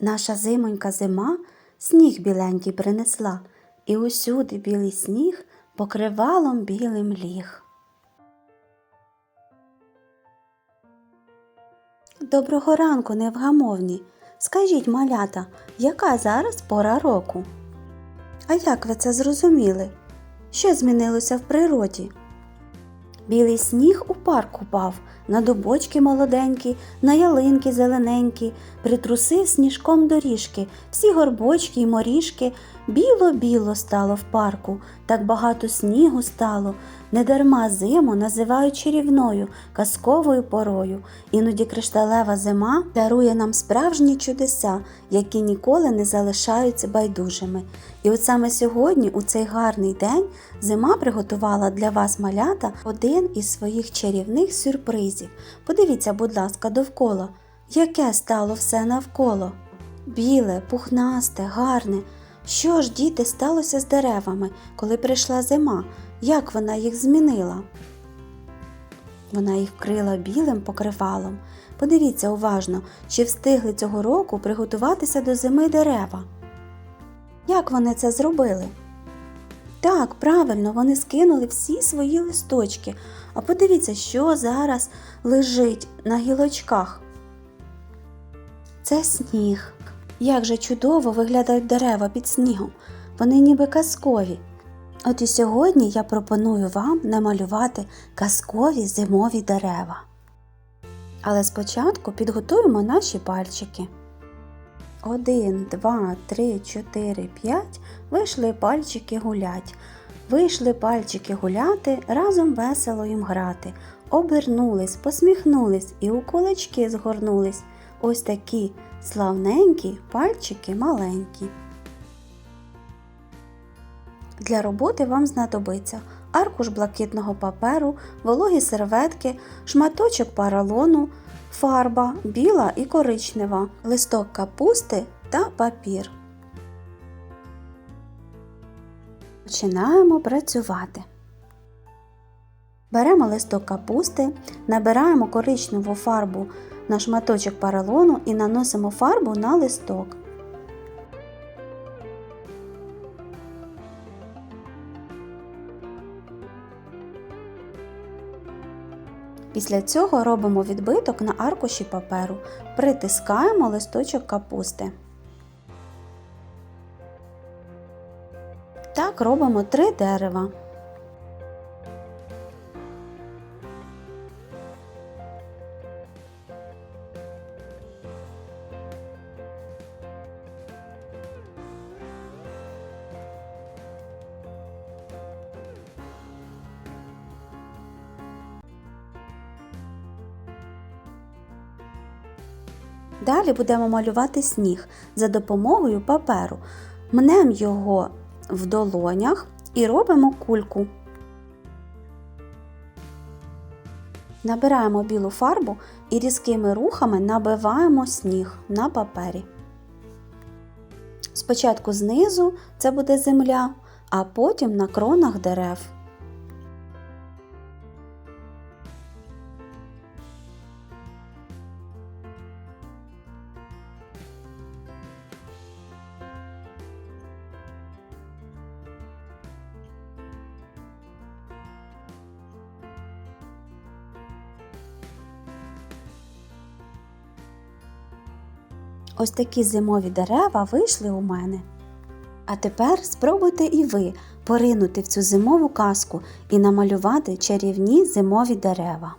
Наша зимонька зима сніг біленький принесла, і усюди білий сніг покривалом білим ліг. Доброго ранку, невгамовні. Скажіть, малята, яка зараз пора року? А як ви це зрозуміли? Що змінилося в природі? Білий сніг у парк упав, на дубочки молоденькі, на ялинки зелененькі, притрусив сніжком доріжки, всі горбочки й моріжки. Біло-біло стало в парку, так багато снігу стало. Недарма зиму називають чарівною, казковою порою. Іноді кришталева зима дарує нам справжні чудеса, які ніколи не залишаються байдужими. І от саме сьогодні, у цей гарний день, зима приготувала для вас малята один із своїх чарівних сюрпризів. Подивіться, будь ласка, довкола, яке стало все навколо. Біле, пухнасте, гарне. Що ж, діти, сталося з деревами, коли прийшла зима? Як вона їх змінила? Вона їх вкрила білим покривалом. Подивіться уважно, чи встигли цього року приготуватися до зими дерева. Як вони це зробили? Так, правильно, вони скинули всі свої листочки. А подивіться, що зараз лежить на гілочках. Це сніг. Як же чудово виглядають дерева під снігом. Вони ніби казкові. От і сьогодні я пропоную вам намалювати казкові зимові дерева. Але спочатку підготуємо наші пальчики. Один, два, три, чотири, п'ять. Вийшли пальчики гулять. Вийшли пальчики гуляти, разом весело їм грати. Обернулись, посміхнулись і у кулачки згорнулись. Ось такі славненькі пальчики маленькі. Для роботи вам знадобиться аркуш блакитного паперу, вологі серветки, шматочок паралону, фарба біла і коричнева, листок капусти та папір. Починаємо працювати. Беремо листок капусти, набираємо коричневу фарбу на шматочок паралону і наносимо фарбу на листок. Після цього робимо відбиток на аркуші паперу, притискаємо листочок капусти. Так робимо три дерева. Далі будемо малювати сніг за допомогою паперу. Мнемо його в долонях і робимо кульку. Набираємо білу фарбу і різкими рухами набиваємо сніг на папері. Спочатку знизу це буде земля, а потім на кронах дерев. Ось такі зимові дерева вийшли у мене. А тепер спробуйте і ви поринути в цю зимову казку і намалювати чарівні зимові дерева.